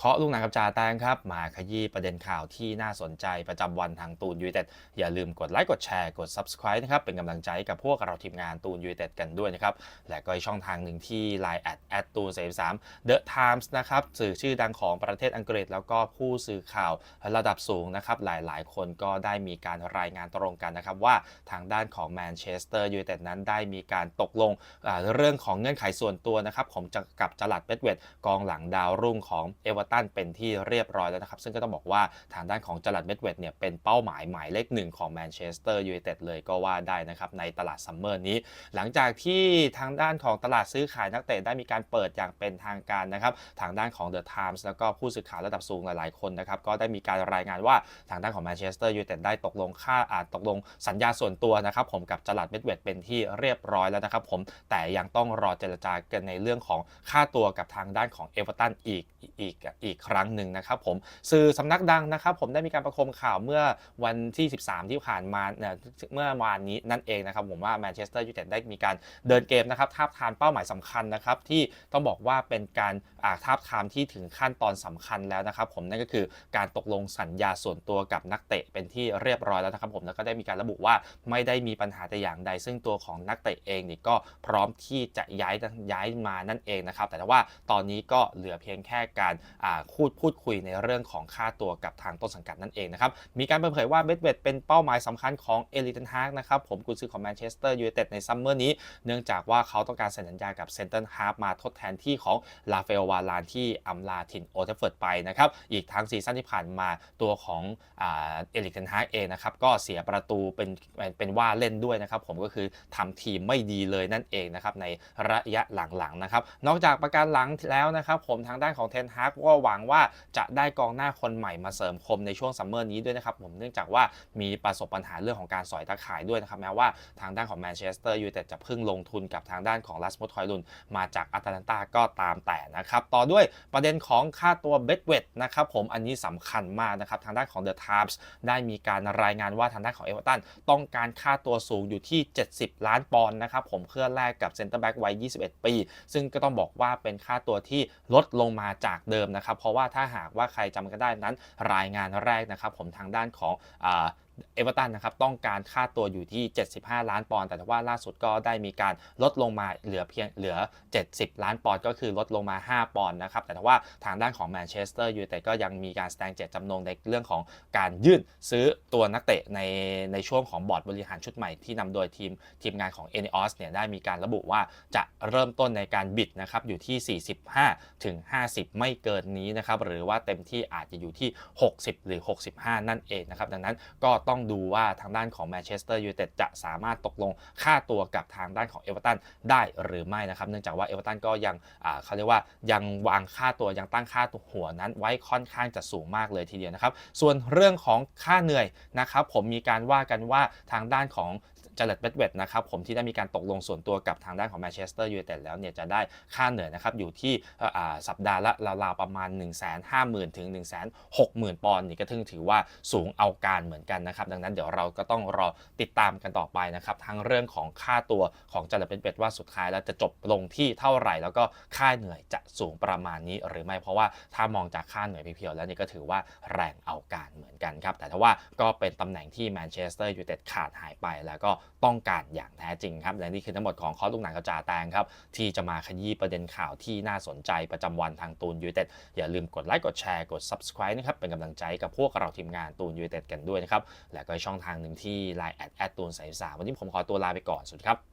เคาะลูกหนังกับจ่าแตงครับ มาขยี้ประเด็นข่าวที่น่าสนใจประจำวันทางตูนยูเต็ดอย่าลืมกดไลค์กดแชร์กด Subscribe นะครับ เป็นกำลังใจให้กับพวกเราทีมงานตูนยูเต็ดกันด้วยนะครับ และก็อีกช่องทางหนึ่งที่ Line แอดแอดตูน33 The Times นะครับสื่อชื่อดังของประเทศอังกฤษ แล้วก็ผู้สื่อข่าวระดับสูงนะครับหลายๆ คนก็ได้มีการรายงานตรงกันนะครับว่าทางด้านของแมนเชสเตอร์ยูไนเต็ดนั้นได้มีการตกลงเรื่องของเงื่อนไขส่วนตัวนะครับของจะกับจลัดเบดเวดกองหลังดาวรุ่งของเอเวอร์ตันเป็นที่เรียบร้อยแล้วนะครับ ซึ่งก็ต้องบอกว่าทางด้านของจลัดเบดเวดเนี่ยเป็นเป้าหมายหมายเลขหนึ่งของแมนเชสเตอร์ยูไนเต็ดเลยก็ว่าได้นะครับในตลาดซัมเมอร์นี้ หลังจากที่ทางด้านของตลาดซื้อขายนักเตะได้มีการเปิดอย่างเป็นทางการนะครับทางด้านของ The Times แล้วก็ผู้สื่อข่าวระดับสูงหลายๆคนนะครับก็ได้มีการรายงานว่าทางด้านของแมนเชสเตอร์ยูไนเต็ดได้ตกลงค่าอาตกลงสัญญาส่วนตัวนะครับผมกับจลัดเบดเวดเป็นที่เรียบร้อยแล้วนะครับผมแต่ยังต้องรอเจรจากันในเรื่องของค่าตัวกับทางด้านของเอเวอร์ตันอีกอีกอีกครั้งหนึ่งนะครับผมสื่อสำนักดังนะครับผมได้มีการประคมข่าวเมื่อวันที่ 13 ที่ผ่านมาเมื่อวานนี้นั่นเองนะครับผมว่าแมนเชสเตอร์ยูไนเต็ดได้มีการเดินเกมนะครับทาบทามเป้าหมายสำคัญนะครับที่ต้องบอกว่าเป็นการอ่าทาบทามที่ถึงขั้นตอนสำคัญแล้วนะครับผมนั่นก็คือการตกลงสัญญาส่วนตัวกับนักเตะเป็นที่เรียบร้อยแล้วนะครับผมแล้วก็ได้มีการระบุว่าไม่ได้มีปัญหาแต่อย่างใด ซึ่งตัวของนักเตะเองนี่ก็พร้อมที่จะย้ายย้ายมานั่นเองนะครับแต่ว่าตอนนี้ก็เหลือเพียงแค่การพูดพูดคุยในเรื่องของค่าตัวกับทางต้นสังกัดนั่นเองนะครับ มีการเปิดเผยว่าเบดเวดเป็นเป้าหมายสำคัญของเอลิตันฮากนะครับ ผมกุนซือของแมนเชสเตอร์ยูไนเต็ดในซัมเมอร์นี้ เนื่องจากว่าเขาต้องการเซ็นสัญญากับเซนเตอร์ฮาร์ฟมาทดแทนที่ของลาเฟลวาลานที่อำลาถินโอเทฟเฟิร์ดไปนะครับ อีกทั้งซีซั่นที่ผ่านมาตัวของเอลิกเทนฮากเองนะครับก็เสียประตูเป็นเป็นว่าเล่นด้วยนะครับผมก็คือทำทีมไม่ดีเลยนั่นเองนะครับในระยะหลังๆนะครับนอกจากประการหลังแล้วนะครับผมทางด้านของเทนฮากก็หวังว่าจะได้กองหน้าคนใหม่มาเสริมคมในช่วงซัมเมอร์นี้ด้วยนะครับผมเนื่องจากว่ามีประสบปัญหาเรื่องของการสอยตะข่ายด้วยนะครับแม้ว่าทางด้านของแมนเชสเตอร์ยูไนเต็ดจะเพิ่งลงทุนกับทางด้านของลัสมุทอยลุนมาจากอาตาลันตาก็ตามแต่นะครับต่อด้วยประเด็นของค่าตัวเบดเวดนะครับผมอันนี้สำคัญมากนะครับทางด้านของ The Times ได้มีการรายงานว่าทางด้านของเอเวอร์ตันต้องการค่าตัวสูงอยู่ที่ 70 ล้านปอนด์นะครับผมเพื่อแลกกับเซนเตอร์แบ็กวัย 21 ปี ซึ่งก็ต้องบอกว่าเป็นค่าตัวที่ลดลงมาจากเดิมนะครับเพราะว่าถ้าหากว่าใครจำกันได้นั้นรายงานแรกนะครับผมทางด้านของ เอเวอร์ตันนะครับต้องการค่าตัวอยู่ที่ 75 ล้านปอนด์แต่ว่าล่าสุดก็ได้มีการลดลงมาเหลือเพียงเหลือ 70 ล้านปอนด์ก็คือลดลงมา 5 ปอนด์นะครับแต่ว่าทางด้านของแมนเชสเตอร์ยูไนเต็ดก็ยังมีการแสดงเจตจำนงในเรื่องของการยื่นซื้อตัวนักเตะในในช่วงของบอร์ดบริหารชุดใหม่ที่นำโดยทีมทีมงานของ e n e o s เนี่ยได้มีการระบุว่าจะเริ่มต้นในการบิดนะครับอยู่ที่ 45 ถึง 50 ไม่เกินนี้นะครับหรือว่าเต็มที่อาจจะอยู่ที่ 60 หรือ 65 นั่นเองนะครับดังนั้นก็ต้องดูว่าทางด้านของแมนเชสเตอร์ยูไนเต็ดจะสามารถตกลงค่าตัวกับทางด้านของเอเวอร์ตันได้หรือไม่นะครับ เนื่องจากว่าเอเวอร์ตันก็ยังเขาเรียกว่ายังวางค่าตัวยังตั้งค่าตัวหัวนั้น ไว้ค่อนข้างจะสูงมากเลยทีเดียวนะครับ ส่วนเรื่องของค่าเหนื่อยนะครับ ผมมีการว่ากันว่าทางด้านของจเลตเบดเวดนะครับผมที่ได้มีการตกลงส่วนตัวกับทางด้านของแมนเชสเตอร์ยูไนเต็ดแล้วเนี่ยจะได้ค่าเหนื่อยนะครับอยู่ที่สัปดาห์ละราวๆประมาณ 1 5 0 0 0 0ถึง1 6 0 0 0 0 ปอนด์นี่ก็ถึงถือว่าสูงเอาการเหมือนกันนะครับดังนั้นเดี๋ยวเราก็ต้องรอติดตามกันต่อไปนะครับทั้งเรื่องของค่าตัวของจเลตเบดเวดว่าสุดท้ายแล้วจะจบลงที่เท่าไหร่ แล้วก็ค่าเหนื่อยจะสูงประมาณนี้หรือไม่เพราะว่าถ้ามองจากค่าเหนื่อยเพียวๆแล้วนี่ก็ถือว่าแรงเอาการเหมือนกันครับแต่ถ้าว่าก็เป็นตำแหน่งที่แมนเชสเตอร์ยูไนเต็ดขาดหายไป แล้วก็ต้องการอย่างแท้จริงครับและนี่คือทั้งหมดของข้อลูกหนังกระจาแตงครับที่จะมาขยี้ประเด็นข่าวที่น่าสนใจประจำวันทางตูนยูไนเต็ดอย่าลืมกดไลค์กดแชร์กด Subscribe นะครับเป็นกำลังใจกับพวกเราทีมงานตูนยูไนเต็ดกันด้วยนะครับและก็ช่องทางหนึ่งที่ Line แอดแอดตูนสายสามวันนี้ผมขอตัวลาไปก่อนสวัสดีครับ